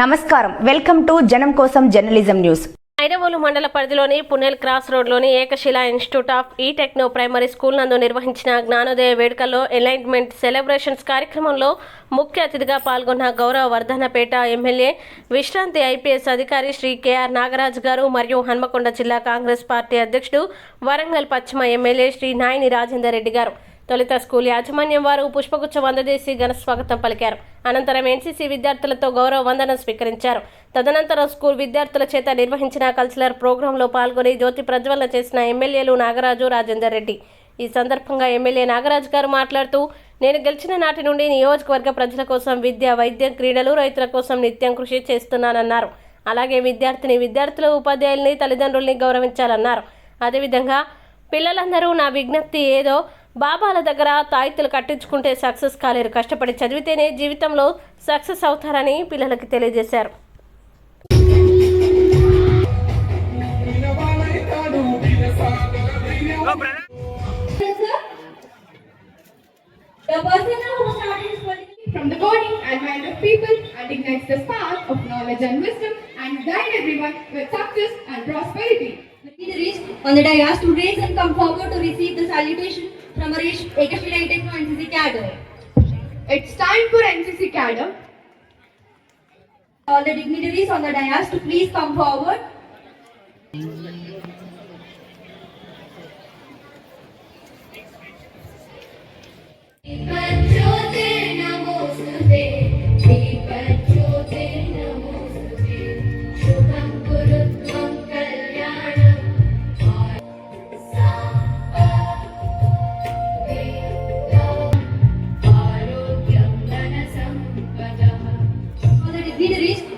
నమస్కారం. Welcome to జనం కోసం జర్నలిజం న్యూస్. ఐరవోలు మండల పరిధిలోని పునెల్ క్రాస్ రోడ్లోని Ekashila institute of E techno primary school నందు నిర్వహించిన జ్ఞానోదయ వేడుకల్లో ఎలైన్మెంట్ సెలబ్రేషన్స్ కార్యక్రమంలో ముఖ్య అతిథిగా పాల్గొన్న గౌరవ వర్ధనపేట ఎమ్మెల్యే విశ్రాంతి ఐపీఎస్ అధికారి శ్రీ కేఆర్ నాగరాజు గారు మరియు హన్మకొండ జిల్లా కాంగ్రెస్ పార్టీ అధ్యక్షుడు వరంగల్ పశ్చిమ ఎమ్మెల్యే శ్రీ నాయని రాజేందర్ రెడ్డి గారు. తొలుత స్కూల్ యాజమాన్యం వారు పుష్పగుచ్చం అందజేసి ఘన స్వాగతం పలికారు. అనంతరం ఎన్సీసీ విద్యార్థులతో గౌరవ వందనం స్వీకరించారు. తదనంతరం స్కూల్ విద్యార్థుల చేత నిర్వహించిన కల్చరల్ ప్రోగ్రాంలో పాల్గొని జ్యోతి ప్రజ్వలన చేసిన ఎమ్మెల్యేలు నాగరాజు రాజేందర్ రెడ్డి. ఈ సందర్భంగా ఎమ్మెల్యే నాగరాజు గారు మాట్లాడుతూ నేను గెలిచిన నాటి నుండి నియోజకవర్గ ప్రజల కోసం విద్య వైద్యం క్రీడలు రైతుల కోసం నిత్యం కృషి చేస్తున్నానన్నారు. అలాగే విద్యార్థిని విద్యార్థులు ఉపాధ్యాయుల్ని తల్లిదండ్రుల్ని గౌరవించాలన్నారు. అదేవిధంగా పిల్లలందరూ నా విజ్ఞప్తి ఏదో బాబాల దగ్గర తాయితులు కట్టించుకుంటే సక్సెస్ కాలేరు కష్టపడి చదివితేనే జీవితంలో సక్సెస్ అవుతారని పిల్లలకి తెలియజేశారు The person who started his political from the body and mind of people and ignites the spark of knowledge and wisdom and guide everyone with success and prosperity. The dignitaries on the dais to raise and come forward to receive the salutation from NCC cadre. It's time for NCC cadre. All the dignitaries on the dais to please come forward.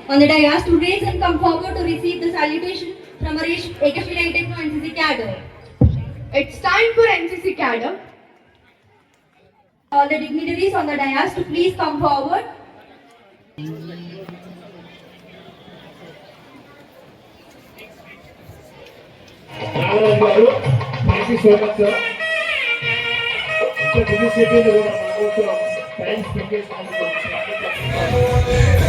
On the day, to raise and come forward to receive the salutation from our Ekashri United for NCC cadre. It's time for NCC cadre. All the dignitaries on the dais to please come forward. Thank you so much, sir. Thanks,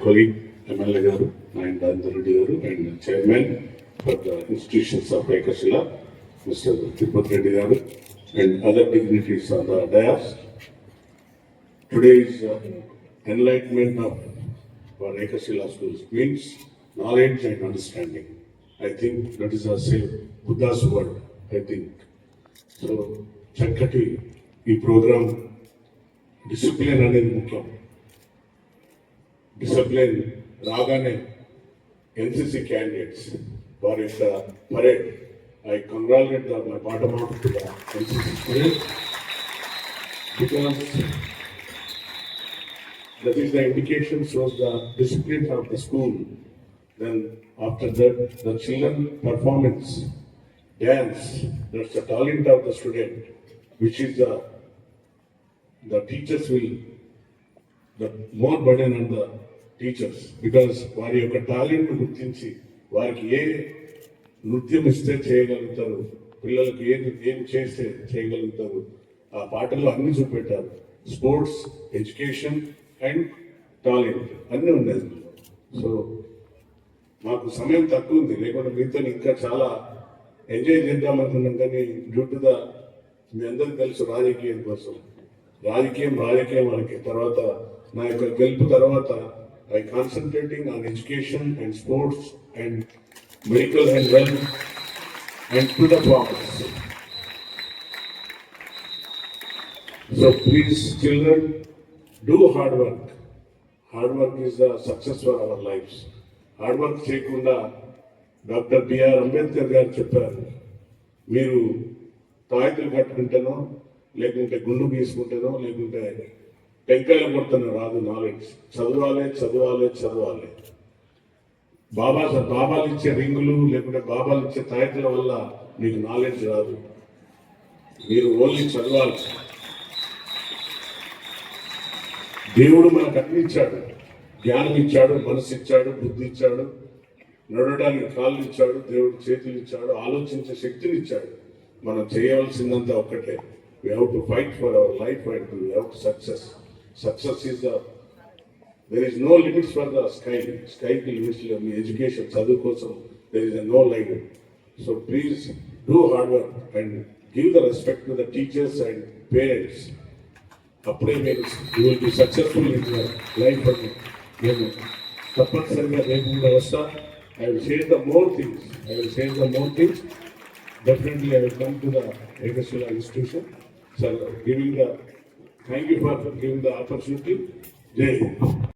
colleague MLA Garu and Rajendra Reddy Garu and chairman for the institutions of Ekashila, Mr. Tirupat Reddy Garu and other dignitaries on the dais. Today's uh, enlightenment of for Ekashila schools means knowledge and understanding. I think that is a say Buddha's word, I think. so చక్కటి ఈ programme discipline అనేది ముఖ్యం discipline రాగానే NCC candidates వారి యొక్క parade I congratulate the my bottom of to the NCC student because that is the indication shows the discipline of the school. Then after that, the children performance, dance, that's the talent of the student, which is the, the teachers will the more burden on the teachers because వారి యొక్క talent గుర్తించి వారికి ఏ నృత్యం ఇస్తే చేయగలుగుతారు పిల్లలకు ఏది ఏం చేస్తే చేయగలుగుతారు ఆ పాటల్లో అన్ని చూపెట్టారు. స్పోర్ట్స్ ఎడ్యుకేషన్ అండ్ టాలెంట్ అన్నీ ఉన్నాయి సో మాకు సమయం తక్కువ ఉంది. లేకుంటే మీతో ఇంకా చాలా ఎంజాయ్ చేద్దాం అనుకున్నాం కానీ డ్యూ టు ద మీ అందరికి తెలుసు రాజకీయం కోసం. రాజకీయం రాజకీయం వాళ్ళకి. తర్వాత నా యొక్క గెలుపు తర్వాత I concentrating on education and sports and medical and wealth and to the farmers. So please children do hard work. Hard work is the success for our lifes hard work చేయకుండా డాక్టర్ బిఆర్ అంబేద్కర్ గారు చెప్పారు మీరు తాయితులు కట్టుకుంటేనో లేకుంటే గుండు గీసుకుంటేనో లేకుంటే టెంకాయలు కొడుతున్న రాదు నాలెడ్జ్. చదవాలి చదవాలి చదవాలి. బాబా బాబాలు ఇచ్చే రింగులు లేకుంటే బాబాలు ఇచ్చే తయారీల వల్ల మీకు నాలెడ్జ్ రాదు. మీరు ఓన్లీ చదవాలి. దేవుడు మనకు అన్ని ఇచ్చాడు జ్ఞానం ఇచ్చాడు మనసు ఇచ్చాడు బుద్ధి ఇచ్చాడు నడవడానికి కాళ్ళు ఇచ్చాడు దేవుడు చేతులు ఇచ్చాడు ఆలోచించే శక్తిని ఇచ్చాడు. మనం చేయవలసిందంతా ఒక్కటే. We have to fight for our life and we have to success success is the there is no limits for the sky స్కైకి limits లేవు మీ ఎడ్యుకేషన్ చదువు కోసం there is no line so please do hard work and give the respect to the teachers and parents అప్పుడే మీరు you will be successful in your life అని నేను తప్పనిసరిగా రేపు కూడా వస్తా I will share the more things I will share the more things definitely I will come to the Ekashila institution sir giving the thank you for giving the opportunity Jai Hind